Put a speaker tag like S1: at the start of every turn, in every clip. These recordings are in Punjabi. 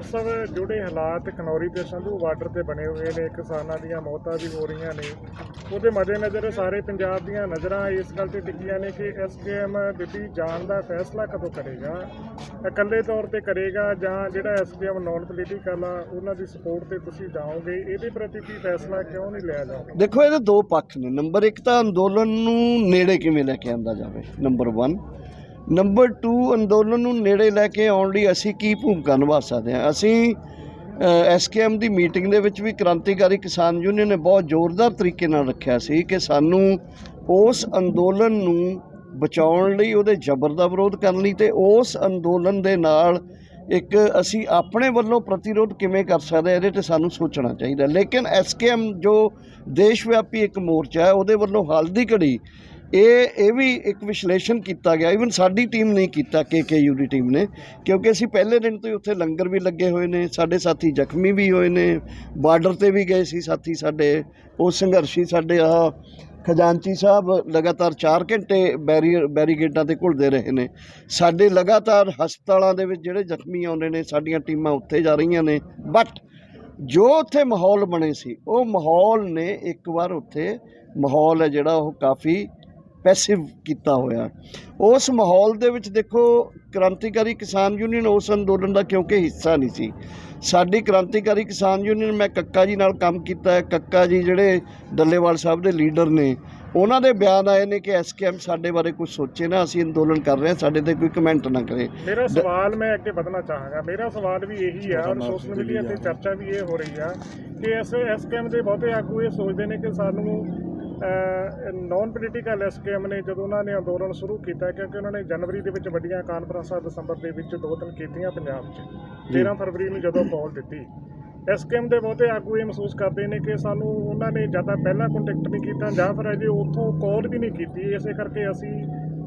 S1: ਡਾਕਟਰ ਸਾਹਿਬ, ਜਿਹੜੇ ਹਾਲਾਤ ਖਨੌਰੀ ਤੇ ਸੰਧੂ ਬਾਰਡਰ ਤੇ ਬਣੇ ਹੋਏ ਨੇ, ਕਿਸਾਨਾਂ ਦੀਆਂ ਮੌਤਾਂ ਵੀ ਹੋ ਰਹੀਆਂ ਨੇ, ਉਹਦੇ ਮੱਦੇਨਜ਼ਰ ਸਾਰੇ ਪੰਜਾਬ ਦੀਆਂ ਨਜ਼ਰਾਂ ਇਸ ਗੱਲ ਤੇ ਟਿਕੀਆਂ ਨੇ ਕਿ ਐਸਕੇਐਮ ਦਿੱਲੀ ਜਾਣ ਦਾ ਫੈਸਲਾ ਕਦੋਂ ਕਰੇਗਾ? ਇਕੱਲੇ ਤੌਰ ਤੇ ਕਰੇਗਾ ਜਾਂ ਜਿਹੜਾ ਐਸਕੇਐਮ ਨਾਨ ਪੋਲੀਟੀਕਲ ਆ, ਉਹਨਾਂ ਦੀ ਸਪੋਰਟ ਤੇ ਤੁਸੀਂ ਜਾਓਗੇ? ਇਹਦੇ ਪ੍ਰਤੀ ਕੀ ਫੈਸਲਾ ਕਿਉਂ ਨਹੀਂ ਲਿਆ ਜਾਊਗਾ
S2: ਦੇਖੋ, ਇਹਦੇ ਦੋ ਪੱਖ ਨੇ। ਨੰਬਰ 1 ਤਾਂ ਅੰਦੋਲਨ ਨੂੰ ਨੇੜੇ ਕਿਵੇਂ ਲੈ ਕੇ ਆਂਦਾ ਜਾਵੇ? ਨੰਬਰ 1 ਨੰਬਰ 2 ਅੰਦੋਲਨ ਨੂੰ ਨੇੜੇ ਲੈ ਕੇ ਆਉਣ ਲਈ ਅਸੀਂ ਕੀ ਭੂਮਿਕਾ ਨਿਭਾ ਸਕਦੇ ਹਾਂ? ਅਸੀਂ ਐਸਕੇਐਮ ਦੀ ਮੀਟਿੰਗ ਦੇ ਵਿੱਚ ਵੀ ਕ੍ਰਾਂਤੀਕਾਰੀ ਕਿਸਾਨ ਯੂਨੀਅਨ ਨੇ ਬਹੁਤ ਜ਼ੋਰਦਾਰ ਤਰੀਕੇ ਨਾਲ ਰੱਖਿਆ ਸੀ ਕਿ ਸਾਨੂੰ ਉਸ ਅੰਦੋਲਨ ਨੂੰ ਬਚਾਉਣ ਲਈ ਉਹਦੇ ਜ਼ਬਰ ਦਾ ਵਿਰੋਧ ਕਰਨ ਲਈ ਤੇ ਉਸ ਅੰਦੋਲਨ ਦੇ ਨਾਲ ਇੱਕ ਅਸੀਂ ਆਪਣੇ ਵੱਲੋਂ ਪ੍ਰਤੀਰੋਧ ਕਿਵੇਂ ਕਰ ਸਕਦੇ ਹਾਂ, ਇਹਦੇ ਤੇ ਸਾਨੂੰ ਸੋਚਣਾ ਚਾਹੀਦਾ ਲੇਕਿਨ ਐਸਕੇਐਮ ਜੋ ਦੇਸ਼ ਵਿਆਪੀ ਇੱਕ ਮੋਰਚਾ ਹੈ ਉਹਦੇ ਵੱਲੋਂ ਹਾਲ ਦੀ ਘੜੀ ਇਹ ਇਹ ਵੀ ਇੱਕ ਵਿਸ਼ਲੇਸ਼ਣ ਕੀਤਾ ਗਿਆ। ਇਵਨ ਸਾਡੀ ਟੀਮ ਨਹੀਂ ਕੀਤਾ ਕੇਕੇਯੂ ਦੀ ਟੀਮ ਨੇ। ਕਿਉਂਕਿ ਅਸੀਂ ਪਹਿਲੇ ਦਿਨ ਤੋਂ ਹੀ ਉੱਥੇ ਲੰਗਰ ਵੀ ਲੱਗੇ ਹੋਏ ਨੇ, ਸਾਡੇ ਸਾਥੀ ਜ਼ਖਮੀ ਵੀ ਹੋਏ ਨੇ, ਬਾਰਡਰ ਤੇ ਵੀ ਗਏ ਸੀ ਸਾਥੀ ਸਾਡੇ, ਉਹ ਸੰਘਰਸ਼ੀ ਸਾਡੇ ਆ ਖਜ਼ਾਨਚੀ ਸਾਹਿਬ ਲਗਾਤਾਰ 4 ਘੰਟੇ ਬੈਰੀਅਰ ਬੈਰੀਗੇਟਾਂ ਤੇ ਘੁਲਦੇ ਰਹੇ ਨੇ। ਸਾਡੇ ਲਗਾਤਾਰ ਹਸਪਤਾਲਾਂ ਦੇ ਵਿੱਚ ਜਿਹੜੇ ਜ਼ਖਮੀ ਆਉਂਦੇ ਨੇ, ਸਾਡੀਆਂ ਟੀਮਾਂ ਉੱਥੇ ਜਾ ਰਹੀਆਂ ਨੇ। ਬਟ ਜੋ ਉੱਥੇ ਮਾਹੌਲ ਬਣੇ ਸੀ, ਉਹ ਮਾਹੌਲ ਨੇ ਇੱਕ ਵਾਰ ਉੱਥੇ ਮਾਹੌਲ ਹੈ ਜਿਹੜਾ ਉਹ ਕਾਫੀ ਪੈਸਿਵ ਕੀਤਾ ਹੋਇਆ। ਉਸ ਮਾਹੌਲ ਦੇ ਵਿੱਚ ਦੇਖੋ ਕ੍ਰਾਂਤੀਕਾਰੀ ਕਿਸਾਨ ਯੂਨੀਅਨ ਉਸ ਅੰਦੋਲਨ ਦਾ ਕਿਉਂਕਿ ਹਿੱਸਾ ਨਹੀਂ ਸੀ। ਸਾਡੀ ਕ੍ਰਾਂਤੀਕਾਰੀ ਕਿਸਾਨ ਯੂਨੀਅਨ ਮੈਂ ਕੱਕਾ ਜੀ ਨਾਲ ਕੰਮ ਕੀਤਾ ਹੈ। ਕੱਕਾ ਜੀ ਜਿਹੜੇ ਡੱਲੇਵਾਲ ਸਾਹਿਬ ਦੇ ਲੀਡਰ ਨੇ ਉਹਨਾਂ ਦੇ ਬਿਆਨ ਆਏ ਨੇ ਕਿ ਐਸਕੇਐਮ ਸਾਡੇ ਬਾਰੇ ਕੁਝ ਸੋਚੇ ਨਾ ਅਸੀਂ ਅੰਦੋਲਨ ਕਰ ਰਹੇ ਹਾਂ ਸਾਡੇ ਤੇ ਕੋਈ ਕਮੈਂਟ ਨਾ ਕਰੇ।
S1: ਮੇਰਾ ਸਵਾਲ ਮੈਂ ਅੱਗੇ ਵਧਣਾ ਚਾਹਾਂਗਾ। ਮੇਰਾ ਸਵਾਲ ਵੀ ਇਹੀ ਆ ਔਰ ਸੋਸ਼ਲ ਮੀਡੀਆ ਤੇ ਚਰਚਾ ਵੀ ਇਹ ਹੋ ਰਹੀ ਆ ਕਿ ਐਸ ਐਸਕੇਐਮ ਦੇ ਬਹੁਤੇ ਆਗੂ ਇਹ ਸੋਚਦੇ ਨੇ ਕਿ ਸਾਨੂੰ ਨਾਨ ਪੋਲੀਟੀਕਲ ਐਸਕੇਐਮ ਨੇ ਜਦੋਂ ਉਹਨਾਂ ਨੇ ਅੰਦੋਲਨ ਸ਼ੁਰੂ ਕੀਤਾ ਕਿਉਂਕਿ ਉਹਨਾਂ ਨੇ ਜਨਵਰੀ ਦੇ ਵਿੱਚ ਵੱਡੀਆਂ ਕਾਨਫਰੰਸਾਂ ਦਸੰਬਰ ਦੇ ਵਿੱਚ ਦੋ ਤਿੰਨ ਕੀਤੀਆਂ ਪੰਜਾਬ 'ਚ। 13 ਫਰਵਰੀ ਨੂੰ ਜਦੋਂ ਕਾਲ ਦਿੱਤੀ। ਐਸਕੇਐਮ ਦੇ ਬਹੁਤੇ ਆਗੂ ਇਹ ਮਹਿਸੂਸ ਕਰਦੇ ਨੇ ਕਿ ਸਾਨੂੰ ਉਹਨਾਂ ਨੇ ਜਾਂ ਤਾਂ ਪਹਿਲਾਂ ਕੰਟੈਕਟ ਨਹੀਂ ਕੀਤਾ ਜਾਂ ਫਿਰ ਅਜੇ ਉੱਥੋਂ ਕਾਲ ਵੀ ਨਹੀਂ ਕੀਤੀ। ਇਸੇ ਕਰਕੇ ਅਸੀਂ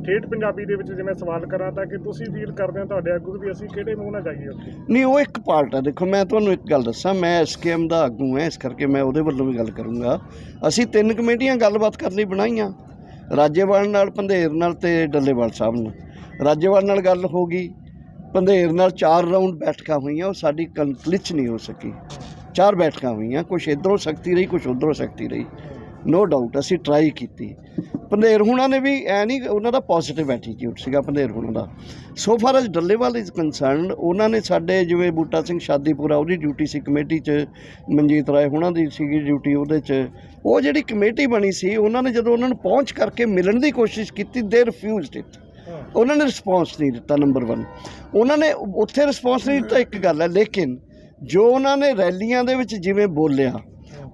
S1: ਠੇਠ ਪੰਜਾਬੀ ਦੇ ਵਿੱਚ ਜਿਵੇਂ ਸਵਾਲ ਕਰਾਂ ਤਾਂ ਕਿ ਤੁਸੀਂ ਫੀਲ ਕਰਦੇ ਹੋ ਤੁਹਾਡੇ ਆਗੂ ਵੀ ਅਸੀਂ ਕਿਹੜੇ ਮੂੰਹ ਨਾਲ ਜਾਈਏ ਉੱਥੇ?
S2: ਨਹੀਂ, ਉਹ ਇੱਕ ਪਾਰਟ ਆ। ਦੇਖੋ, ਮੈਂ ਤੁਹਾਨੂੰ ਇੱਕ ਗੱਲ ਦੱਸਾਂ। ਮੈਂ ਐਸਕੇਐਮ ਦਾ ਆਗੂ ਹਾਂ, ਇਸ ਕਰਕੇ ਮੈਂ ਉਹਦੇ ਵੱਲੋਂ ਵੀ ਗੱਲ ਕਰੂੰਗਾ। ਅਸੀਂ ਤਿੰਨ ਕਮੇਟੀਆਂ ਗੱਲਬਾਤ ਕਰਨ ਲਈ ਬਣਾਈਆਂ। ਰਾਜੇਵਾਲ ਨਾਲ, ਪੰਧੇਰ ਨਾਲ ਤੇ ਡੱਲੇਵਾਲ ਸਾਹਿਬ ਨਾਲ ਰਾਜੇਵਾਲ ਨਾਲ ਗੱਲ ਹੋ ਗਈ। ਪੰਧੇਰ ਨਾਲ ਚਾਰ ਰਾਉਂਡ ਬੈਠਕਾਂ ਹੋਈਆਂ, ਉਹ ਸਾਡੀ ਕੰਕਲਿਚ ਨਹੀਂ ਹੋ ਸਕੀ। ਚਾਰ ਬੈਠਕਾਂ ਹੋਈਆਂ ਕੁਝ ਇਧਰੋਂ ਸ਼ਕਤੀ ਰਹੀ ਕੁਝ ਉਧਰੋਂ ਸ਼ਕਤੀ ਰਹੀ। ਨੋ ਡਾਊਟ ਅਸੀਂ ਟਰਾਈ ਕੀਤੀ। ਪੰਧੇਰ ਹੁਣਾਂ ਨੇ ਵੀ ਐ ਨਹੀਂ ਉਹਨਾਂ ਦਾ ਪੋਜ਼ਿਟਿਵ ਐਟੀਟਿਊਡ ਸੀਗਾ ਪੰਧੇਰ ਹੁਣਾਂ ਦਾ। So far as Dallewal is concerned ਉਹਨਾਂ ਨੇ ਸਾਡੇ ਜਿਵੇਂ ਬੂਟਾ ਸਿੰਘ ਸ਼ਾਦੀਪੁਰਾ ਉਹਦੀ ਡਿਊਟੀ ਸੀ ਕਮੇਟੀ 'ਚ ਮਨਜੀਤ ਰਾਏ ਹੁਣਾਂ ਦੀ ਸੀਗੀ ਡਿਊਟੀ ਉਹਦੇ 'ਚ। ਉਹ ਜਿਹੜੀ ਕਮੇਟੀ ਬਣੀ ਸੀ ਉਹਨਾਂ ਨੇ ਜਦੋਂ ਉਹਨਾਂ ਨੂੰ ਪਹੁੰਚ ਕਰਕੇ ਮਿਲਣ ਦੀ ਕੋਸ਼ਿਸ਼ ਕੀਤੀ ਦੇ ਰਿਫਿਊਜ਼ਡ ਇਟ ਉਹਨਾਂ ਨੇ ਰਿਸਪੌਂਸ ਨਹੀਂ ਦਿੱਤਾ ਨੰਬਰ 1 ਉਹਨਾਂ ਨੇ ਉੱਥੇ ਰਿਸਪੌਂਸ ਨਹੀਂ ਦਿੱਤਾ ਇੱਕ ਗੱਲ ਹੈ ਲੇਕਿਨ ਜੋ ਉਹਨਾਂ ਨੇ ਰੈਲੀਆਂ ਦੇ ਵਿੱਚ ਜਿਵੇਂ ਬੋਲਿਆ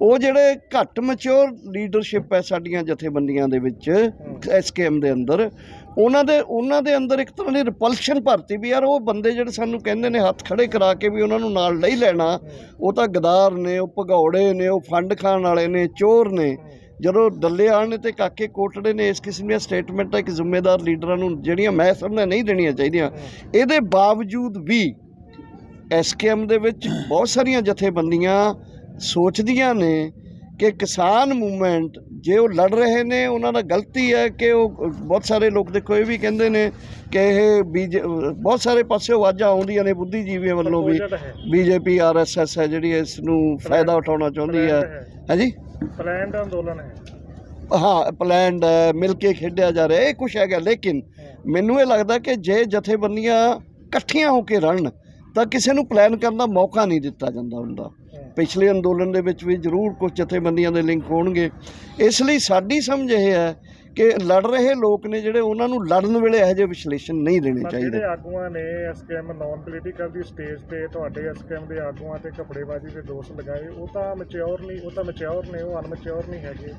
S2: ਉਹ ਜਿਹੜੇ ਘੱਟ ਮੈਚੁਰ ਲੀਡਰਸ਼ਿਪ ਹੈ ਸਾਡੀਆਂ ਜਥੇਬੰਦੀਆਂ ਦੇ ਵਿੱਚ ਐਸਕੇਐਮ ਦੇ ਅੰਦਰ ਉਹਨਾਂ ਦੇ ਉਹਨਾਂ ਦੇ ਅੰਦਰ ਇੱਕ ਤਰ੍ਹਾਂ ਦੀ ਰਿਪਲਸ਼ਨ ਭਰਤੀ ਵੀ ਯਾਰ ਉਹ ਬੰਦੇ ਜਿਹੜੇ ਸਾਨੂੰ ਕਹਿੰਦੇ ਨੇ ਹੱਥ ਖੜੇ ਕਰਾ ਕੇ ਵੀ ਉਹਨਾਂ ਨੂੰ ਨਾਲ ਨਹੀਂ ਲੈਣਾ ਉਹ ਤਾਂ ਗਦਾਰ ਨੇ ਉਹ ਭਗੌੜੇ ਨੇ ਉਹ ਫੰਡ ਖਾਣ ਵਾਲੇ ਨੇ ਚੋਰ ਨੇ। ਜਦੋਂ ਡੱਲੇ ਆਣ ਨੇ ਤੇ ਕਾਕੇ ਕੋਟੜੇ ਨੇ ਇਸ ਕਿਸਮ ਦੀਆਂ ਸਟੇਟਮੈਂਟਾਂ ਇੱਕ ਜ਼ਿੰਮੇਦਾਰ ਲੀਡਰਾਂ ਨੂੰ ਜਿਹੜੀਆਂ ਮੈਂ ਸਮਝਦਾ ਨਹੀਂ ਦੇਣੀਆਂ ਚਾਹੀਦੀਆਂ। ਇਹਦੇ ਬਾਵਜੂਦ ਵੀ ਐਸਕੇਐਮ ਦੇ ਵਿੱਚ ਬਹੁਤ ਸਾਰੀਆਂ ਜਥੇਬੰਦੀਆਂ ਸੋਚਦੀਆਂ ਨੇ ਕਿ ਕਿਸਾਨ ਮੂਵਮੈਂਟ ਜੇ ਉਹ ਲੜ ਰਹੇ ਨੇ ਉਹਨਾਂ ਦਾ ਗਲਤੀ ਹੈ ਕਿ ਉਹ ਬਹੁਤ ਸਾਰੇ ਲੋਕ ਦੇਖੋ ਇਹ ਵੀ ਕਹਿੰਦੇ ਨੇ ਕਿ ਇਹ ਬੀਜ ਬਹੁਤ ਸਾਰੇ ਪਾਸੇ ਆਵਾਜ਼ਾਂ ਆਉਂਦੀਆਂ ਨੇ ਬੁੱਧੀਜੀਵੀਆਂ ਵੱਲੋਂ ਵੀ। ਬੀਜੇਪੀ ਆਰਐਸਐਸ ਹੈ ਜਿਹੜੀ ਇਸ ਨੂੰ ਫਾਇਦਾ ਉਠਾਉਣਾ ਚਾਹੁੰਦੀ ਹੈ। ਹਾਂਜੀ
S1: ਪਲਾਨਡ ਅੰਦੋਲਨ ਹੈ।
S2: ਹਾਂ ਪਲਾਨਡ ਹੈ ਮਿਲ ਕੇ ਖੇਡਿਆ ਜਾ ਰਿਹਾ ਇਹ ਕੁਛ ਹੈਗਾ ਲੇਕਿਨ ਮੈਨੂੰ ਇਹ ਲੱਗਦਾ ਕਿ ਜੇ ਜਥੇਬੰਦੀਆਂ ਇਕੱਠੀਆਂ ਹੋ ਕੇ ਰਲਣ ਤਾਂ ਕਿਸੇ ਨੂੰ ਪਲਾਨ ਕਰਨ ਦਾ ਮੌਕਾ ਨਹੀਂ ਦਿੱਤਾ ਜਾਂਦਾ ਹੁੰਦਾ। ਪਿਛਲੇ ਅੰਦੋਲਨ ਦੇ ਵਿੱਚ ਵੀ ਜ਼ਰੂਰ ਕੁਝ ਜਥੇਬੰਦੀਆਂ ਦੇ ਲਿੰਕ ਹੋਣਗੇ। ਇਸ ਲਈ ਸਾਡੀ ਸਮਝ ਇਹ ਹੈ ਕਿ ਲੜ ਰਹੇ ਲੋਕ ਨੇ ਜਿਹੜੇ ਉਹਨਾਂ ਨੂੰ ਲੜਨ ਵੇਲੇ ਇਹੋ ਜਿਹੇ ਵਿਸ਼ਲੇਸ਼ਣ ਨਹੀਂ ਦੇਣੇ ਚਾਹੀਦੇ।
S1: ਜਿਹੜੇ ਆਗੂਆਂ ਨੇ ਐਸਕੇਐਮ ਨਾਨ ਪੋਲੀਟੀਕਲ ਦੀ ਸਟੇਜ ਤੇ ਤੁਹਾਡੇ ਐਸਕੇਐਮ ਦੇ ਆਗੂਆਂ ਤੇ ਕਪੜੇਬਾਜ਼ੀ ਦੇ ਦੋਸ਼ ਲਗਾਏ ਉਹ ਤਾਂ ਮੈਚਿਓਰ ਨਹੀਂ ਉਹ ਤਾਂ ਮੈਚਿਓਰ ਨੇ ਉਹ ਅਨਮੈਚਿਓਰ ਨਹੀਂ ਹੈਗੇ।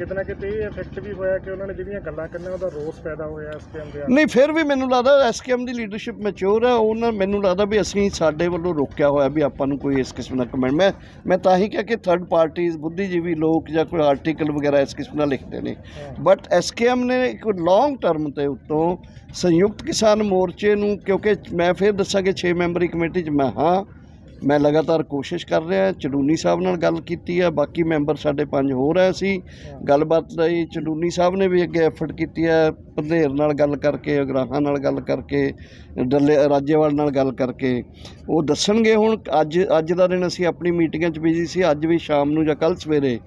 S1: ਕਿਤੇ ਨਾ ਕਿਤੇ ਇਹ ਇਫੈਕਟ ਵੀ ਹੋਇਆ ਕਿ ਉਹਨਾਂ ਨੇ ਜਿਹੜੀਆਂ ਗੱਲਾਂ ਕਰਨੀਆਂ ਉਹਦਾ ਰੋਸ ਪੈਦਾ ਹੋਇਆ ਐਸਕੇਐਮ ਦੇ
S2: ਨਹੀਂ ਫਿਰ ਵੀ ਮੈਨੂੰ ਲੱਗਦਾ ਐਸਕੇਐਮ ਦੀ ਲੀਡਰਸ਼ਿਪ ਮੈਚੁਰ ਹੈ ਉਹਨਾਂ ਮੈਨੂੰ ਲੱਗਦਾ ਵੀ ਅਸੀਂ ਸਾਡੇ ਵੱਲੋਂ ਰੋਕਿਆ ਹੋਇਆ ਵੀ ਆਪਾਂ ਨੂੰ ਕੋਈ ਇਸ ਕਿਸਮ ਦਾ ਕਮੈਂਟ ਮੈਂ ਮੈਂ ਤਾਂ ਹੀ ਕਿਹਾ ਕਿ ਥਰਡ ਪਾਰਟੀਆਂ ਬੁੱਧੀਜੀਵੀ ਲੋਕ ਜਾਂ ਕੋਈ ਆਰਟੀਕਲ ਵਗੈਰਾ ਇਸ ਕਿਸਮ ਦਾ ਲਿਖਦੇ ਨੇ। ਬਟ ਐਸਕੇਐਮ ਨੇ ਇੱਕ ਲੌਂਗ ਟਰਮ ਤੇ ਉੱਤੋਂ ਸੰਯੁਕਤ ਕਿਸਾਨ ਮੋਰਚੇ ਨੂੰ ਕਿਉਂਕਿ ਮੈਂ ਫਿਰ ਦੱਸਾਂ ਕਿ 6 ਮੈਂਬਰੀ ਕਮੇਟੀ 'ਚ ਮੈਂ ਹਾਂ ਮੈਂ ਲਗਾਤਾਰ ਕੋਸ਼ਿਸ਼ ਕਰ ਰਿਹਾ ਚਡੂਨੀ ਸਾਹਿਬ ਨਾਲ ਗੱਲ ਕੀਤੀ ਹੈ ਬਾਕੀ ਮੈਂਬਰ ਸਾਡੇ ਪੰਜ ਹੋਰ ਹੈ ਅਸੀਂ। ਗੱਲਬਾਤ ਲਈ ਚਡੂਨੀ ਸਾਹਿਬ ਨੇ ਵੀ ਅੱਗੇ ਐਫਰਟ ਕੀਤੀ ਹੈ ਪੰਧੇਰ ਨਾਲ ਗੱਲ ਕਰਕੇ ਅਗਰਾਹਾਂ ਨਾਲ ਗੱਲ ਕਰਕੇ ਡੱਲੇ ਰਾਜੇਵਾਲ ਨਾਲ ਗੱਲ ਕਰਕੇ ਉਹ ਦੱਸਣਗੇ ਹੁਣ ਅੱਜ ਅੱਜ ਦਾ ਦਿਨ ਅਸੀਂ ਆਪਣੀ ਮੀਟਿੰਗਾਂ 'ਚ ਬਿਜ਼ੀ ਸੀ ਅੱਜ ਵੀ ਸ਼ਾਮ ਨੂੰ ਜਾਂ ਕੱਲ ਸਵੇਰੇ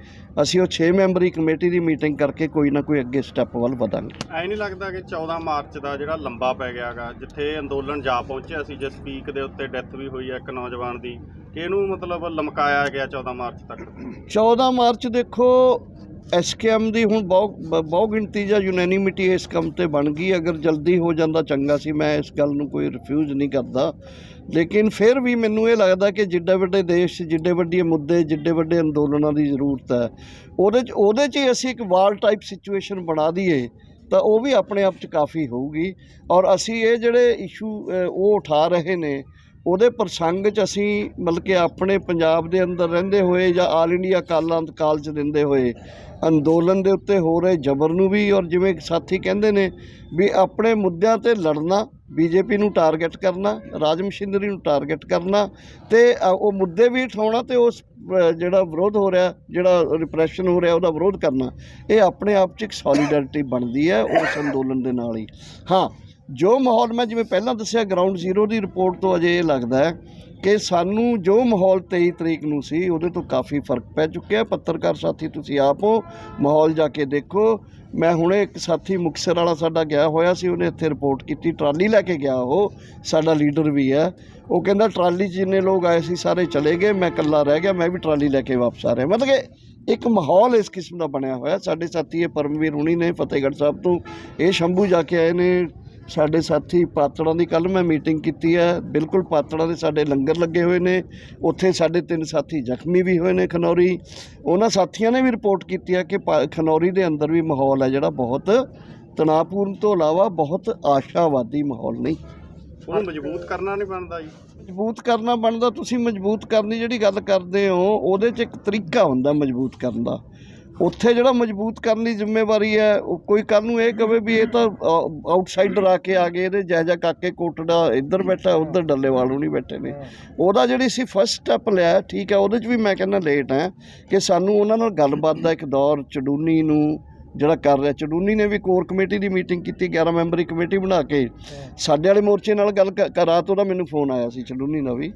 S2: ਅਸੀਂ ਉਹ 6 ਮੈਂਬਰੀ ਕਮੇਟੀ ਦੀ ਮੀਟਿੰਗ ਕਰਕੇ ਕੋਈ ਨਾ ਕੋਈ ਅੱਗੇ ਸਟੈਪ ਵੱਲ ਵਧਾਂਗੇ।
S3: ਐ ਨਹੀਂ ਲੱਗਦਾ ਕਿ 14 ਮਾਰਚ ਦਾ ਜਿਹੜਾ ਲੰਬਾ ਪੈ ਗਿਆਗਾ ਜਿੱਥੇ ਅੰਦੋਲਨ ਜਾ ਪਹੁੰਚਿਆ ਸੀ ਜਿਸ ਪੀਕ ਦੇ ਉੱਤੇ ਡੈਥ ਵੀ ਹੋਈ ਹੈ ਇੱਕ ਨੌਜਵਾਨ ਦੀ ਇਹਨੂੰ ਮਤਲਬ ਲਮਕਾਇਆ ਗਿਆ 14 ਮਾਰਚ ਤੱਕ?
S2: 14 ਮਾਰਚ ਦੇਖੋ ਐਸਕੇਐਮ ਦੀ ਹੁਣ ਬਹੁਤ ਬ- ਬਹੁਤ ਗਿਣਤੀ ਜਾਂ ਯੂਨੈਨਿਮਿਟੀ ਇਸ ਕੰਮ ਤੇ ਬਣ ਗਈ। ਅਗਰ ਜਲਦੀ ਹੋ ਜਾਂਦਾ ਚੰਗਾ ਸੀ, ਮੈਂ ਇਸ ਗੱਲ ਨੂੰ ਕੋਈ ਰਿਫਿਊਜ਼ ਨਹੀਂ ਕਰਦਾ। ਲੇਕਿਨ ਫਿਰ ਵੀ ਮੈਨੂੰ ਇਹ ਲੱਗਦਾ ਕਿ ਜਿੱਡੇ ਵੱਡੇ ਦੇਸ਼ 'ਚ ਜਿੱਡੇ ਵੱਡੇ ਮੁੱਦੇ, ਜਿੱਡੇ ਵੱਡੇ ਅੰਦੋਲਨਾਂ ਦੀ ਜ਼ਰੂਰਤ ਹੈ। ਉਹਦੇ 'ਚ ਉਹਦੇ 'ਚ ਹੀ ਅਸੀਂ ਇੱਕ ਵਾਰ ਟਾਈਪ ਸਿਚੁਏਸ਼ਨ ਬਣਾ ਦਈਏ, ਤਾਂ ਉਹ ਵੀ ਆਪਣੇ ਆਪ 'ਚ ਕਾਫੀ ਹੋਊਗੀ। ਔਰ ਅਸੀਂ ਇਹ ਜਿਹੜੇ ਇਸ਼ੂ ਉਹ ਉਠਾ ਰਹੇ ਨੇ ਉਹਦੇ ਪ੍ਰਸੰਗ 'ਚ ਅਸੀਂ ਮਤਲਬ ਕਿ ਆਪਣੇ ਪੰਜਾਬ ਦੇ ਅੰਦਰ ਰਹਿੰਦੇ ਹੋਏ ਜਾਂ ਆਲ ਇੰਡੀਆ ਕਾਲਾਂ 'ਚ ਦਿੰਦੇ ਹੋਏ ਅੰਦੋਲਨ ਦੇ ਉੱਤੇ ਹੋ ਰਹੇ ਜ਼ਬਰ ਨੂੰ ਵੀ ਔਰ ਜਿਵੇਂ ਸਾਥੀ ਕਹਿੰਦੇ ਨੇ ਵੀ ਆਪਣੇ ਮੁੱਦਿਆਂ ਤੇ ਲੜਨਾ ਬੀਜੇਪੀ ਨੂੰ ਟਾਰਗੇਟ ਕਰਨਾ, ਰਾਜ ਮਸ਼ੀਨਰੀ ਨੂੰ ਟਾਰਗੇਟ ਕਰਨਾ ਤੇ ਉਹ ਮੁੱਦੇ ਵੀ ਉਠਾਉਣਾ ਤੇ ਉਸ ਜਿਹੜਾ ਵਿਰੋਧ ਹੋ ਰਿਹਾ, ਜਿਹੜਾ ਰਿਪਰੈਸ਼ਨ ਹੋ ਰਿਹਾ ਉਹਦਾ ਵਿਰੋਧ ਕਰਨਾ, ਇਹ ਆਪਣੇ ਆਪ 'ਚ ਇੱਕ ਸੋਲੀਡੈਰਿਟੀ ਬਣਦੀ ਹੈ ਉਸ ਅੰਦੋਲਨ ਦੇ ਨਾਲ ਹੀ। ਹਾਂ। ਜੋ ਮਾਹੌਲ ਮੈਂ ਜਿਵੇਂ ਪਹਿਲਾਂ ਦੱਸਿਆ ਗਰਾਊਂਡ ਜ਼ੀਰੋ ਦੀ ਰਿਪੋਰਟ ਤੋਂ ਅਜੇ ਇਹ ਲੱਗਦਾ ਹੈ ਕਿ ਸਾਨੂੰ ਜੋ ਮਾਹੌਲ 23 ਤਰੀਕ ਨੂੰ ਸੀ, ਉਹਦੇ ਤੋਂ ਕਾਫੀ ਫ਼ਰਕ ਪੈ ਚੁੱਕਿਆ ਪੱਤਰਕਾਰ ਸਾਥੀ, ਤੁਸੀਂ ਆਪ ਹੋ, ਮਾਹੌਲ ਜਾ ਕੇ ਦੇਖੋ। ਮੈਂ ਹੁਣੇ ਇੱਕ ਸਾਥੀ ਮੁਕਤਸਰ ਵਾਲਾ ਸਾਡਾ ਗਿਆ ਹੋਇਆ ਸੀ, ਉਹਨੇ ਇੱਥੇ ਰਿਪੋਰਟ ਕੀਤੀ। ਟਰਾਲੀ ਲੈ ਕੇ ਗਿਆ ਉਹ, ਸਾਡਾ ਲੀਡਰ ਵੀ ਹੈ। ਉਹ ਕਹਿੰਦਾ, ਟਰਾਲੀ 'ਚ ਜਿੰਨੇ ਲੋਕ ਆਏ ਸੀ, ਸਾਰੇ ਚਲੇ ਗਏ। ਮੈਂ ਇਕੱਲਾ ਰਹਿ ਗਿਆ, ਮੈਂ ਵੀ ਟਰਾਲੀ ਲੈ ਕੇ ਵਾਪਸ ਆ ਰਿਹਾ। ਮਤਲਬ ਕਿ ਇੱਕ ਮਾਹੌਲ ਇਸ ਕਿਸਮ ਦਾ ਬਣਿਆ ਹੋਇਆ। ਸਾਡੇ ਸਾਥੀ ਇਹ ਪਰਮਵੀਰ ਹੁਣੀ ਨੇ, ਫਤਿਹਗੜ੍ਹ ਸਾਹਿਬ ਤੋਂ। ਇਹ ਸ਼ੰਭੂ ਜਾ ਕੇ ਆਏ ਨੇ ਸਾਡੇ ਸਾਥੀ ਪਾਤੜਾਂ ਦੀ ਕੱਲ ਮੈਂ ਮੀਟਿੰਗ ਕੀਤੀ ਹੈ। ਬਿਲਕੁਲ ਪਾਤੜਾਂ ਦੇ ਸਾਡੇ ਲੰਗਰ ਲੱਗੇ ਹੋਏ ਨੇ। ਉੱਥੇ ਸਾਡੇ ਤਿੰਨ ਸਾਥੀ ਜ਼ਖਮੀ ਵੀ ਹੋਏ ਨੇ ਖਨੌਰੀ। ਉਹਨਾਂ ਸਾਥੀਆਂ ਨੇ ਵੀ ਰਿਪੋਰਟ ਕੀਤੀ ਹੈ ਕਿ ਖਨੌਰੀ ਦੇ ਅੰਦਰ ਵੀ ਮਾਹੌਲ ਹੈ ਜਿਹੜਾ ਬਹੁਤ ਤਣਾਅਪੂਰਨ। ਤੋਂ ਇਲਾਵਾ ਬਹੁਤ ਆਸ਼ਾਵਾਦੀ ਮਾਹੌਲ ਨਹੀਂ।
S3: ਉਹਨੂੰ ਮਜ਼ਬੂਤ ਕਰਨਾ ਨਹੀਂ ਬਣਦਾ ਜੀ।
S2: ਮਜ਼ਬੂਤ ਕਰਨਾ ਬਣਦਾ ਤੁਸੀਂ ਮਜ਼ਬੂਤ ਕਰਨ ਦੀ ਜਿਹੜੀ ਗੱਲ ਕਰਦੇ ਹੋ ਉਹਦੇ 'ਚ ਇੱਕ ਤਰੀਕਾ ਹੁੰਦਾ ਮਜ਼ਬੂਤ ਕਰਨ ਦਾ। ਉੱਥੇ ਜਿਹੜਾ ਮਜ਼ਬੂਤ ਕਰਨ ਦੀ ਜ਼ਿੰਮੇਵਾਰੀ ਹੈ, ਉਹ ਕੋਈ ਕੱਲ ਨੂੰ ਇਹ ਕਵੇ ਵੀ ਇਹ ਤਾਂ ਆਊਟਸਾਈਡਰ ਆ ਕੇ ਆ ਗਏ ਇਹਦੇ ਜੈ ਜੈ ਕਾਕੇ ਕੋਟੜਾ ਇੱਧਰ ਬੈਠਾ, ਉੱਧਰ ਡੱਲੇਵਾਲ ਨੂੰ ਨਹੀਂ ਬੈਠੇ ਨੇ। ਉਹਦਾ ਜਿਹੜੀ ਸੀ ਫਸਟ ਸਟੈਪ ਲਿਆ, ਠੀਕ ਹੈ, ਉਹਦੇ 'ਚ ਵੀ ਮੈਂ ਕਹਿੰਦਾ ਲੇਟ ਹੈ, ਕਿ ਸਾਨੂੰ ਉਹਨਾਂ ਨਾਲ ਗੱਲਬਾਤ ਦਾ ਇੱਕ ਦੌਰ, ਚਡੂਨੀ ਨੂੰ ਜਿਹੜਾ ਕਰ ਰਿਹਾ, ਚਡੂਨੀ ਨੇ ਵੀ ਕੋਰ ਕਮੇਟੀ ਦੀ ਮੀਟਿੰਗ ਕੀਤੀ 11 ਮੈਂਬਰੀ ਕਮੇਟੀ ਬਣਾ ਕੇ। ਸਾਡੇ ਵਾਲੇ ਮੋਰਚੇ ਨਾਲ ਗੱਲ ਕ- ਕ- ਰਾਤ ਉਹਦਾ ਮੈਨੂੰ ਫੋਨ ਆਇਆ ਸੀ, ਚਡੂਨੀ ਦਾ ਵੀ।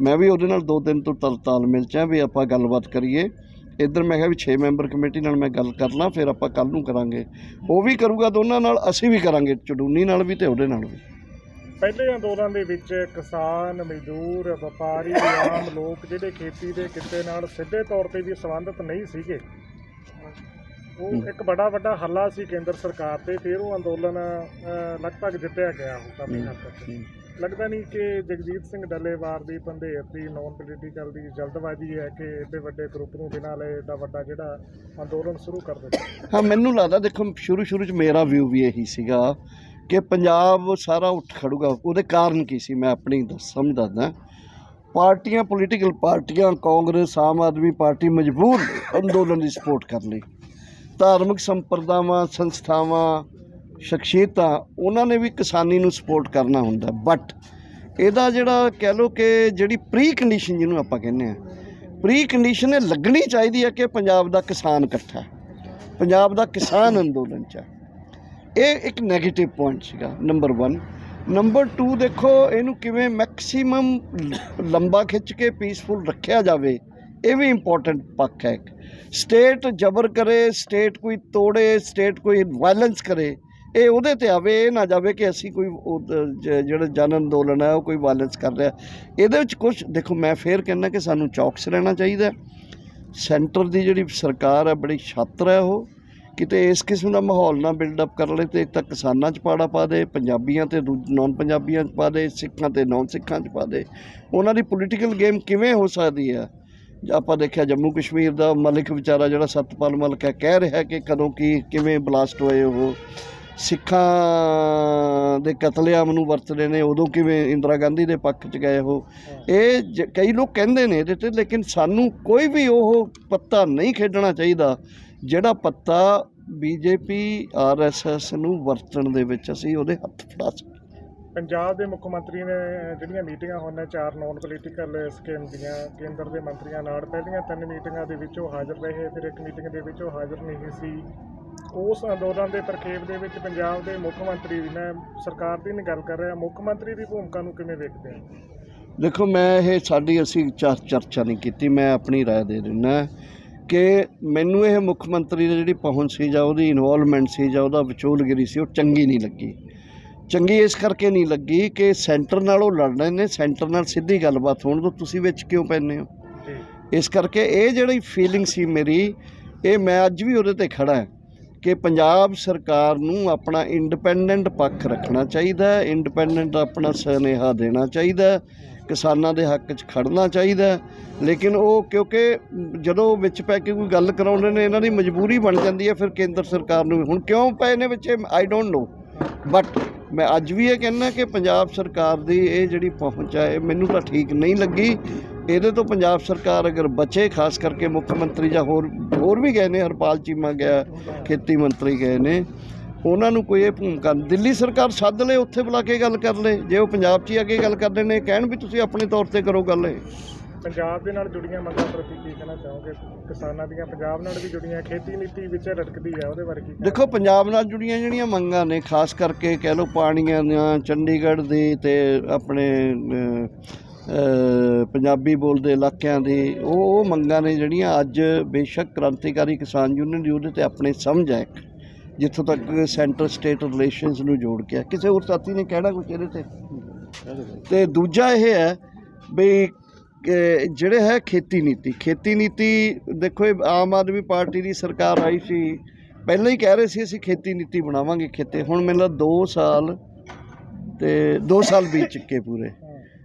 S2: ਮੈਂ ਵੀ ਉਹਦੇ ਨਾਲ ਦੋ ਦਿਨ ਤੋਂ ਤਲ ਤਾਲਮੇਲ ਚ ਹਾਂ ਵੀ ਆਪਾਂ ਗੱਲਬਾਤ ਕਰੀਏ। ਇੱਧਰ ਮੈਂ ਕਿਹਾ ਵੀ 6 ਮੈਂਬਰ ਕਮੇਟੀ ਨਾਲ ਮੈਂ ਗੱਲ ਕਰ ਲਾਂ ਫਿਰ ਆਪਾਂ ਕੱਲ ਨੂੰ ਕਰਾਂਗੇ। ਉਹ ਵੀ ਕਰੂਗਾ ਦੋਨਾਂ ਨਾਲ ਅਸੀਂ ਵੀ ਕਰਾਂਗੇ ਚਡੂਨੀ ਨਾਲ ਵੀ ਤੇ ਉਹਦੇ ਨਾਲ ਵੀ।
S1: ਪਹਿਲੇ ਅੰਦੋਲਨ ਦੇ ਵਿੱਚ ਕਿਸਾਨ ਮਜ਼ਦੂਰ ਵਪਾਰੀ ਆਮ ਲੋਕ ਜਿਹੜੇ ਖੇਤੀ ਦੇ ਕਿੱਤੇ ਨਾਲ ਸਿੱਧੇ ਤੌਰ ਤੇ ਵੀ ਸੰਬੰਧਿਤ ਨਹੀਂ ਸੀਗੇ ਉਹ ਇੱਕ ਬੜਾ ਵੱਡਾ ਹੱਲਾ ਸੀ ਕੇਂਦਰ ਸਰਕਾਰ ਤੇ ਫਿਰ ਉਹ ਅੰਦੋਲਨ ਲਗਭਗ ਜਿੱਤਿਆ ਗਿਆ ਹੱਦ ਤੱਕ ਲੱਗਦਾ ਨਹੀਂ ਕਿ ਜਗਜੀਤ ਸਿੰਘ ਡੱਲੇਵਾਲ ਦੀ ਪੰਧੇਰ ਦੀ ਨੌਨ ਪੋਲੀਟੀਕਲ ਦੀ ਜਲਦਬਾਜ਼ੀ ਹੈ ਕਿ ਏਡੇ ਵੱਡੇ ਗਰੁੱਪ ਨੂੰ ਬਿਨਾਂ ਲਏ ਏਡਾ ਵੱਡਾ ਜਿਹੜਾ ਅੰਦੋਲਨ ਸ਼ੁਰੂ ਕਰ ਦਿੱਤਾ।
S2: ਹਾਂ, ਮੈਨੂੰ ਲੱਗਦਾ ਦੇਖੋ, ਸ਼ੁਰੂ ਸ਼ੁਰੂ ਚ ਮੇਰਾ ਵਿਊ ਵੀ ਇਹੀ ਸੀਗਾ ਕਿ ਪੰਜਾਬ ਸਾਰਾ ਉੱਠ ਖੜੂਗਾ। ਉਹਦੇ ਕਾਰਨ ਕੀ ਸੀ? ਮੈਂ ਆਪਣੀ ਸਮਝ ਦੱਸਦਾ ਪਾਰਟੀਆਂ ਪੋਲੀਟੀਕਲ ਪਾਰਟੀਆਂ, ਕਾਂਗਰਸ, ਆਮ ਆਦਮੀ ਪਾਰਟੀ ਮਜਬੂਰ ਅੰਦੋਲਨ ਦੀ ਸਪੋਰਟ ਕਰਨ ਲਈ। ਧਾਰਮਿਕ ਸੰਪਰਦਾਵਾਂ, ਸੰਸਥਾਵਾਂ ਸ਼ਖਸੀਅਤਾਂ ਉਹਨਾਂ ਨੇ ਵੀ ਕਿਸਾਨੀ ਨੂੰ ਸਪੋਰਟ ਕਰਨਾ ਹੁੰਦਾ ਬਟ ਇਹਦਾ ਜਿਹੜਾ ਕਹਿ ਲਓ ਕਿ ਜਿਹੜੀ ਪ੍ਰੀ ਕੰਡੀਸ਼ਨ ਜਿਹਨੂੰ ਆਪਾਂ ਕਹਿੰਦੇ ਆ ਪ੍ਰੀ ਕੰਡੀਸ਼ਨ ਇਹ ਲੱਗਣੀ ਚਾਹੀਦੀ ਹੈ ਕਿ ਪੰਜਾਬ ਦਾ ਕਿਸਾਨ ਇਕੱਠਾ ਪੰਜਾਬ ਦਾ ਕਿਸਾਨ ਅੰਦੋਲਨ ਚ ਹੈ। ਇਹ ਇੱਕ 네ਗੇਟਿਵ ਪੁਆਇੰਟ ਸੀਗਾ ਨੰਬਰ 1 ਨੰਬਰ 2 ਦੇਖੋ, ਇਹਨੂੰ ਕਿਵੇਂ ਮੈਕਸਿਮਮ ਲੰਬਾ ਖਿੱਚ ਕੇ ਪੀਸਫੁਲ ਰੱਖਿਆ ਜਾਵੇ, ਇਹ ਵੀ ਇੰਪੋਰਟੈਂਟ ਪੱਖ ਹੈ ਸਟੇਟ ਜ਼ਬਰ ਕਰੇ ਸਟੇਟ ਕੋਈ ਤੋੜੇ ਸਟੇਟ ਕੋਈ ਵਾਇਲੈਂਸ ਕਰੇ ਇਹ ਉਹਦੇ ਤੇ ਆਵੇ, ਇਹ ਨਾ ਜਾਵੇ ਕਿ ਅਸੀਂ ਕੋਈ ਜ- ਜਿਹੜਾ ਜਨ ਅੰਦੋਲਨ ਹੈ, ਉਹ ਕੋਈ ਵਾਇਲੈਂਸ ਕਰ ਰਿਹਾ। ਇਹਦੇ ਵਿੱਚ ਕੁਝ ਦੇਖੋ ਮੈਂ ਫੇਰ ਕਹਿੰਦਾ ਕਿ ਸਾਨੂੰ ਚੌਕਸ ਰਹਿਣਾ ਚਾਹੀਦਾ ਸੈਂਟਰ ਦੀ ਜਿਹੜੀ ਸਰਕਾਰ ਹੈ, ਬੜੀ ਛਾਤਰ ਹੈ ਉਹ। ਕਿਤੇ ਇਸ ਕਿਸਮ ਦਾ ਮਾਹੌਲ ਨਾ ਬਿਲਡ ਅਪ ਕਰ ਲੈ ਤੇ ਇੱਕ ਤਾਂ ਕਿਸਾਨਾਂ 'ਚ ਪਾੜਾ ਪਾ ਦੇ, ਪੰਜਾਬੀਆਂ ਤੇ ਨਾਨ ਪੰਜਾਬੀਆਂ 'ਚ ਪਾ ਦੇ, ਸਿੱਖਾਂ ਤੇ ਨਾਨ ਸਿੱਖਾਂ 'ਚ ਪਾ ਦੇ। ਉਹਨਾਂ ਦੀ ਪੋਲੀਟੀਕਲ ਗੇਮ ਕਿਵੇਂ ਹੋ ਸਕਦੀ ਹੈ? ਆਪਾਂ ਦੇਖਿਆ ਜੰਮੂ ਕਸ਼ਮੀਰ ਦਾ ਮਲਿਕ ਵਿਚਾਰਾ ਜਿਹੜਾ ਸਤਪਾਲ ਮਲਿਕ ਹੈ, ਕਹਿ ਰਿਹਾ ਕਿ ਕਦੋਂ ਕੀ, ਕਿਵੇਂ ਬਲਾਸਟ ਹੋਏ ਉਹ। ਸਿੱਖਾਂ ਦੇ ਕਤਲੇਆਮ ਨੂੰ ਵਰਤਦੇ ਨੇ ਉਦੋਂ ਕਿਵੇਂ ਇੰਦਰਾ ਗਾਂਧੀ ਦੇ ਪੱਖ 'ਚ ਗਏ ਉਹ? ਇਹ ਕਈ ਲੋਕ ਕਹਿੰਦੇ ਨੇ ਇਹਦੇ ਤੇ ਲੇਕਿਨ ਸਾਨੂੰ ਕੋਈ ਵੀ ਉਹ ਪੱਤਾ ਨਹੀਂ ਖੇਡਣਾ ਚਾਹੀਦਾ ਜਿਹੜਾ ਪੱਤਾ ਬੀਜੇਪੀ ਆਰਐਸਐਸ ਨੂੰ ਵਰਤਣ ਦੇ ਵਿੱਚ ਅਸੀਂ ਉਹਦੇ ਹੱਥ ਫੜਾ ਸਕੀਏ।
S1: ਪੰਜਾਬ ਦੇ ਮੁੱਖ ਮੰਤਰੀ ਨੇ ਜਿਹੜੀਆਂ ਮੀਟਿੰਗਾਂ ਹੋਣੀਆਂ ਚਾਰ ਨੌਨ ਪੋਲੀਟੀਕਲ ਸਕੀਮ ਦੀਆਂ ਕੇਂਦਰ ਦੇ ਮੰਤਰੀਆਂ ਨਾਲ ਪਹਿਲੀਆਂ ਤਿੰਨ ਮੀਟਿੰਗਾਂ ਦੇ ਵਿੱਚ ਉਹ ਹਾਜ਼ਰ ਰਹੇ ਫਿਰ ਇੱਕ ਮੀਟਿੰਗ ਦੇ ਵਿੱਚ ਉਹ ਹਾਜ਼ਰ ਨਹੀਂ ਸੀ। ਉਸ ਅੰਦੋਲਨ ਦੇ ਤਰਕੀਬ ਦੇ ਵਿੱਚ ਪੰਜਾਬ ਦੇ ਮੁੱਖ ਮੰਤਰੀ ਮੈਂ ਸਰਕਾਰ ਦੀ ਨਹੀਂ ਗੱਲ ਕਰ ਰਿਹਾ ਮੁੱਖ ਮੰਤਰੀ ਦੀ ਭੂਮਿਕਾ ਨੂੰ ਕਿਵੇਂ ਵੇਖਦੇ ਆ
S2: ਦੇਖੋ ਮੈਂ ਇਹ ਸਾਡੀ ਅਸੀਂ ਚਰ- ਚਰਚਾ ਨਹੀਂ ਕੀਤੀ ਮੈਂ ਆਪਣੀ رائے ਦੇ ਦਿੰਦਾ ਕਿ ਮੈਨੂੰ ਇਹ ਮੁੱਖ ਮੰਤਰੀ ਦੀ ਜਿਹੜੀ ਪਹੁੰਚ ਸੀ ਜਾਂ ਉਹਦੀ ਇਨਵੋਲਵਮੈਂਟ ਸੀ ਜਾਂ ਉਹਦਾ ਵਿਚੋਲਗਿਰੀ ਸੀ ਉਹ ਚੰਗੀ ਨਹੀਂ ਲੱਗੀ ਚੰਗੀ ਇਸ ਕਰਕੇ ਨਹੀਂ ਲੱਗੀ ਕਿ ਸੈਂਟਰ ਨਾਲ ਉਹ ਲੜ ਰਹੇ ਨੇ ਸੈਂਟਰ ਨਾਲ ਸਿੱਧੀ ਗੱਲਬਾਤ ਹੋਣ ਤੋਂ ਤੁਸੀਂ ਵਿੱਚ ਕਿਉਂ ਪੈਂਦੇ ਹੋ
S1: ਜੀ
S2: ਇਸ ਕਰਕੇ ਇਹ ਜਿਹੜੀ ਫੀਲਿੰਗ ਸੀ ਮੇਰੀ ਇਹ ਮੈਂ ਅੱਜ ਵੀ ਉਹਦੇ ਤੇ ਖੜਾ ਹਾਂ ਕਿ ਪੰਜਾਬ ਸਰਕਾਰ ਨੂੰ ਆਪਣਾ ਇੰਡੀਪੈਂਡੈਂਟ ਪੱਖ ਰੱਖਣਾ ਚਾਹੀਦਾ ਹੈ ਇੰਡੀਪੈਂਡੈਂਟ ਆਪਣਾ ਸੁਨੇਹਾ ਦੇਣਾ ਚਾਹੀਦਾ ਹੈ, ਕਿਸਾਨਾਂ ਦੇ ਹੱਕ 'ਚ ਖੜਨਾ ਚਾਹੀਦਾ ਲੇਕਿਨ ਉਹ ਕਿਉਂਕਿ ਜਦੋਂ ਵਿੱਚ ਪੈ ਕੇ ਕੋਈ ਗੱਲ ਕਰਾਉਂਦੇ ਨੇ ਇਹਨਾਂ ਦੀ ਮਜਬੂਰੀ ਬਣ ਜਾਂਦੀ ਹੈ ਫਿਰ ਕੇਂਦਰ ਸਰਕਾਰ ਨੂੰ ਹੁਣ ਕਿਉਂ ਪਏ ਨੇ ਵਿੱਚ ਆਈ ਡੋਂਟ ਨੋ ਬਟ ਮੈਂ ਅੱਜ ਵੀ ਇਹ ਕਹਿੰਦਾ ਕਿ ਪੰਜਾਬ ਸਰਕਾਰ ਦੀ ਇਹ ਜਿਹੜੀ ਪਹੁੰਚ ਹੈ ਇਹ ਮੈਨੂੰ ਤਾਂ ਠੀਕ ਨਹੀਂ ਲੱਗੀ। ਇਹਦੇ ਤੋਂ ਪੰਜਾਬ ਸਰਕਾਰ ਅਗਰ ਬਚੇ ਖਾਸ ਕਰਕੇ ਮੁੱਖ ਮੰਤਰੀ ਜਾਂ ਹੋਰ ਹੋਰ ਵੀ ਗਏ ਨੇ ਹਰਪਾਲ ਚੀਮਾ ਗਿਆ ਖੇਤੀ ਮੰਤਰੀ ਗਏ ਨੇ। ਉਹਨਾਂ ਨੂੰ ਕੋਈ ਇਹ ਭੂਮਿਕਾ ਦਿੱਲੀ ਸਰਕਾਰ ਸੱਦ ਲੇ ਉੱਥੇ ਬੁਲਾ ਕੇ ਗੱਲ ਕਰ ਲੇ ਜੇ ਉਹ ਪੰਜਾਬ 'ਚ ਹੀ ਕੇ ਗੱਲ ਕਰਦੇ ਨੇ ਕਹਿਣ ਵੀ ਤੁਸੀਂ ਆਪਣੇ ਤੌਰ ਤੇ ਕਰੋ ਗੱਲ ਇਹ।
S1: ਪੰਜਾਬ ਦੇ ਨਾਲ ਜੁੜੀਆਂ ਮੰਗਾਂ ਪ੍ਰਤੀ ਕੀ ਕਹਿਣਾ ਚਾਹੋਗੇ? ਕਿਸਾਨਾਂ ਦੀਆਂ ਪੰਜਾਬ ਨਾਲ ਵੀ ਜੁੜੀਆਂ ਖੇਤੀ ਨੀਤੀ ਵਿੱਚ ਰਟਕਦੀ ਹੈ ਉਹਦੇ ਬਾਰੇ ਕੀ?
S2: ਦੇਖੋ ਪੰਜਾਬ ਨਾਲ ਜੁੜੀਆਂ ਜਿਹੜੀਆਂ ਮੰਗਾਂ ਨੇ ਖਾਸ ਕਰਕੇ ਕਹਿ ਲਓ ਪਾਣੀਆਂ ਦੀਆਂ ਚੰਡੀਗੜ੍ਹ ਦੀ ਤੇ ਆਪਣੇ ਪੰਜਾਬੀ ਬੋਲਦੇ ਇਲਾਕਿਆਂ ਦੀ ਉਹ ਉਹ ਮੰਗਾਂ ਨੇ ਜਿਹੜੀਆਂ ਅੱਜ ਬੇਸ਼ੱਕ ਕ੍ਰਾਂਤੀਕਾਰੀ ਕਿਸਾਨ ਯੂਨੀਅਨ ਦੀ ਉਹਦੇ ਤੇ ਆਪਣੇ ਸਮਝ ਹੈ ਇੱਕ। ਜਿੱਥੋਂ ਤੱਕ ਸੈਂਟਰ ਸਟੇਟ ਰਿਲੇਸ਼ਨਸ ਨੂੰ ਜੋੜ ਕੇ ਆ। ਕਿਸੇ ਹੋਰ ਸਾਥੀ ਨੇ ਕਹਿਣਾ ਕੁਝ ਇਹਦੇ ਤੇ ਤੇ ਦੂਜਾ ਇਹ ਹੈ ਵੀ ਜਿਹੜੇ ਹੈ ਖੇਤੀ ਨੀਤੀ ਖੇਤੀ ਨੀਤੀ ਦੇਖੋ ਇਹ ਆਮ ਆਦਮੀ ਪਾਰਟੀ ਦੀ ਸਰਕਾਰ ਆਈ ਸੀ ਪਹਿਲਾਂ ਹੀ ਕਹਿ ਰਹੇ ਸੀ, ਅਸੀਂ ਖੇਤੀ ਨੀਤੀ ਬਣਾਵਾਂਗੇ ਖੇਤੇ ਹੁਣ ਮੈਨੂੰ ਲੱਗਦਾ 2 ਸਾਲ ਤੇ 2 ਸਾਲ ਬੀਤ ਚੁੱਕੇ ਪੂਰੇ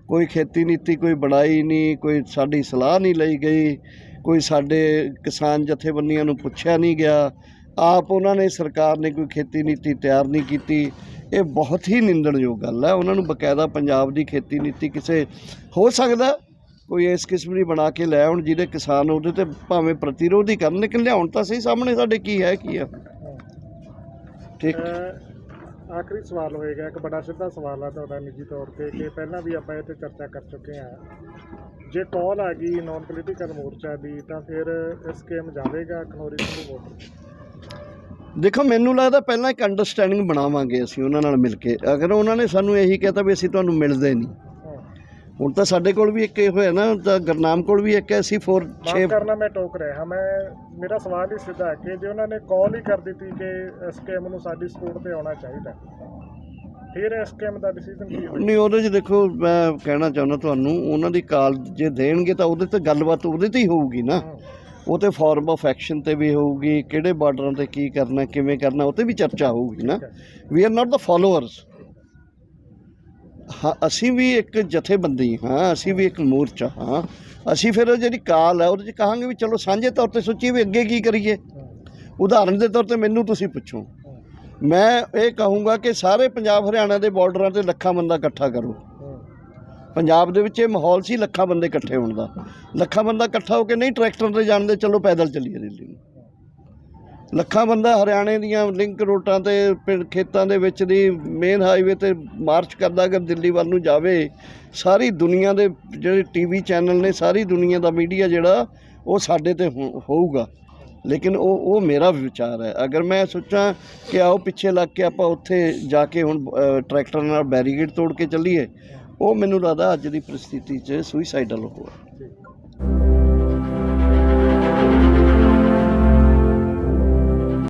S2: ਕੋਈ ਖੇਤੀ ਨੀਤੀ ਕੋਈ ਬਣਾਈ ਨਹੀਂ ਕੋਈ ਸਾਡੀ ਸਲਾਹ ਨਹੀਂ ਲਈ ਗਈ ਕੋਈ ਸਾਡੇ ਕਿਸਾਨ ਜਥੇਬੰਦੀਆਂ ਨੂੰ ਪੁੱਛਿਆ ਨਹੀਂ ਗਿਆ। ਆਪ ਉਹਨਾਂ ਨੇ ਸਰਕਾਰ ਨੇ ਕੋਈ ਖੇਤੀ ਨੀਤੀ ਤਿਆਰ ਨਹੀਂ ਕੀਤੀ। ਇਹ ਬਹੁਤ ਹੀ ਨਿੰਦਣਯੋਗ ਗੱਲ ਹੈ। ਉਹਨਾਂ ਨੂੰ ਬਕਾਇਦਾ ਪੰਜਾਬ ਦੀ ਖੇਤੀ ਨੀਤੀ ਕਿਸੇ ਹੋ ਸਕਦਾ ਕੋਈ ਇਸ ਕਿਸਮ ਦੀ ਬਣਾ ਕੇ ਲੈ ਆਉਣ ਜਿਹਦੇ ਕਿਸਾਨ ਉਹਦੇ ਤੇ ਭਾਵੇਂ ਪ੍ਰਤੀਰੋਧ ਹੀ ਕਰਨ ਲੇਕਿਨ ਲਿਆਉਣ ਤਾਂ ਸਹੀ ਸਾਹਮਣੇ ਸਾਡੇ ਕੀ ਹੈ ਕੀ ਆ? ਠੀਕ।
S1: ਆਖਰੀ ਸਵਾਲ ਹੋਏਗਾ, ਇੱਕ ਬੜਾ ਸਿੱਧਾ ਸਵਾਲ ਆ ਤੁਹਾਡਾ ਨਿੱਜੀ ਤੌਰ ਤੇ ਕਿ ਪਹਿਲਾਂ ਵੀ ਆਪਾਂ ਇਹ ਤੇ ਚਰਚਾ ਕਰ ਚੁੱਕੇ ਹਾਂ। ਜੇ ਕਾਲ ਆ ਗਈ ਨਾਨ ਪੋਲੀਟੀਕਲ ਮੋਰਚਾ ਦੀ, ਤਾਂ ਫਿਰ ਇਸ ਸਕੀਮ ਜਾਵੇਗਾ ਖਨੌਰੀ ਸੰਧੂ ਵੋਟਰ
S2: ਦੇਖੋ, ਮੈਨੂੰ ਲੱਗਦਾ ਪਹਿਲਾਂ ਇੱਕ ਅੰਡਰਸਟੈਂਡਿੰਗ ਬਣਾਵਾਂਗੇ ਅਸੀਂ ਉਹਨਾਂ ਨਾਲ ਮਿਲ ਕੇ। ਅਗਰ ਉਹਨਾਂ ਨੇ ਸਾਨੂੰ ਇਹੀ ਕਹਿਤਾ ਵੀ ਅਸੀਂ ਤੁਹਾਨੂੰ ਮਿਲਦੇ ਨਹੀਂ ਹੁਣ ਤਾਂ ਸਾਡੇ ਕੋਲ ਵੀ ਇੱਕ ਇਹ ਹੋਇਆ ਨਾ ਤਾਂ ਗਰਨਾਮ ਕੋਲ ਵੀ ਇੱਕ ਐਸੀ 4 6
S1: ਮਾਫ ਕਰਨਾ ਮੈਂ ਟੋਕ ਰਿਹਾ। ਹਾਂ ਮੈਂ ਮੇਰਾ ਸਵਾਲ ਹੀ ਸਿੱਧਾ ਹੈ ਕਿ ਜੇ ਉਹਨਾਂ ਨੇ ਕਾਲ ਹੀ ਕਰ ਦਿੱਤੀ ਕਿ ਇਸ ਸਕੀਮ ਨੂੰ ਸਾਡੀ ਸਪੋਰਟ ਤੇ ਆਉਣਾ ਚਾਹੀਦਾ ਫਿਰ ਇਸ ਸਕੀਮ ਦਾ ਡਿਸੀਜਨ ਕੀ ਹੋਏਗਾ?
S2: ਨਹੀਂ ਉਹਦੇ 'ਚ ਦੇਖੋ ਮੈਂ ਕਹਿਣਾ ਚਾਹੁੰਦਾ ਤੁਹਾਨੂੰ ਉਹਨਾਂ ਦੀ ਕਾਲ ਜੇ ਦੇਣਗੇ ਤਾਂ ਉਹਦੇ ਤੇ ਗੱਲਬਾਤ ਉਹਦੇ ਤੇ ਹੀ ਹੋਊਗੀ ਨਾ। ਉਹ ਤੇ ਫਾਰਮ ਆਫ ਐਕਸ਼ਨ ਤੇ ਵੀ ਹੋਊਗੀ ਕਿਹੜੇ ਬਾਰਡਰਾਂ ਤੇ ਕੀ ਕਰਨਾ ਕਿਵੇਂ ਕਰਨਾ ਉਹ ਤੇ ਵੀ ਚਰਚਾ ਹੋਊਗੀ ਨਾ। ਵੀ ਆਰ ਨਾਟ ਦਾ ਫਾਲੋਅਰਸ ਹਾਂ, ਅਸੀਂ ਵੀ ਇੱਕ ਜਥੇਬੰਦੀ ਹਾਂ, ਅਸੀਂ ਵੀ ਇੱਕ ਮੋਰਚਾ ਹਾਂ। ਅਸੀਂ ਫਿਰ ਉਹ ਜਿਹੜੀ ਕਾਲ ਹੈ, ਉਹਦੇ 'ਚ ਕਹਾਂਗੇ ਵੀ ਚਲੋ ਸਾਂਝੇ ਤੌਰ ਤੇ ਸੋਚੀਏ ਵੀ ਅੱਗੇ ਕੀ ਕਰੀਏ। ਉਦਾਹਰਨ ਦੇ ਤੌਰ ਤੇ ਮੈਨੂੰ ਤੁਸੀਂ ਪੁੱਛੋ। ਮੈਂ ਇਹ ਕਹੂੰਗਾ ਕਿ ਸਾਰੇ ਪੰਜਾਬ ਹਰਿਆਣਾ ਦੇ ਬਾਰਡਰਾਂ ਤੇ ਲੱਖਾਂ ਬੰਦਾ ਇਕੱਠਾ ਕਰੋ। ਪੰਜਾਬ ਦੇ ਵਿੱਚ ਇਹ ਮਾਹੌਲ ਸੀ ਲੱਖਾਂ ਬੰਦੇ ਇਕੱਠੇ ਹੋਣ ਦਾ। ਲੱਖਾਂ ਬੰਦਾ ਇਕੱਠਾ ਹੋ ਕੇ ਨਹੀਂ, ਟਰੈਕਟਰ ਤੇ ਜਾਣਦੇ ਚਲੋ ਪੈਦਲ ਚੱਲੀਏ ਦਿੱਲੀ ਨੂੰ। ਲੱਖਾਂ ਬੰਦਾ ਹਰਿਆਣੇ ਦੀਆਂ ਲਿੰਕ ਰੋਡਾਂ ਤੇ ਪਿੰਡ ਖੇਤਾਂ ਦੇ ਵਿੱਚ ਦੀ ਮੇਨ ਹਾਈਵੇ ਤੇ ਮਾਰਚ ਕਰਦਾ ਅਗਰ ਦਿੱਲੀ ਵੱਲ ਨੂੰ ਜਾਵੇ ਸਾਰੀ ਦੁਨੀਆ ਦੇ ਜਿਹੜੇ ਟੀਵੀ ਚੈਨਲ ਨੇ ਸਾਰੀ ਦੁਨੀਆ ਦਾ ਮੀਡੀਆ ਜਿਹੜਾ ਉਹ ਸਾਡੇ ਤੇ ਹੋ- ਹੋਊਗਾ। ਲੇਕਿਨ ਉਹ ਉਹ ਮੇਰਾ ਵਿਚਾਰ ਹੈ। ਅਗਰ ਮੈਂ ਸੋਚਾਂ ਕਿ ਆਓ ਪਿੱਛੇ ਲੱਗ ਕੇ ਆਪਾਂ ਉੱਥੇ ਜਾ ਕੇ ਹੁਣ ਅ, ਟਰੈਕਟਰ ਨਾਲ ਬੈਰੀਗੇਡ ਤੋੜ ਕੇ ਚੱਲੀਏ ਉਹ ਮੈਨੂੰ ਲੱਗਦਾ ਅੱਜ ਦੀ ਪ੍ਰਸਥਿਤੀ 'ਚ ਸੁਈਸਾਈਡਲ ਹੋਇਆ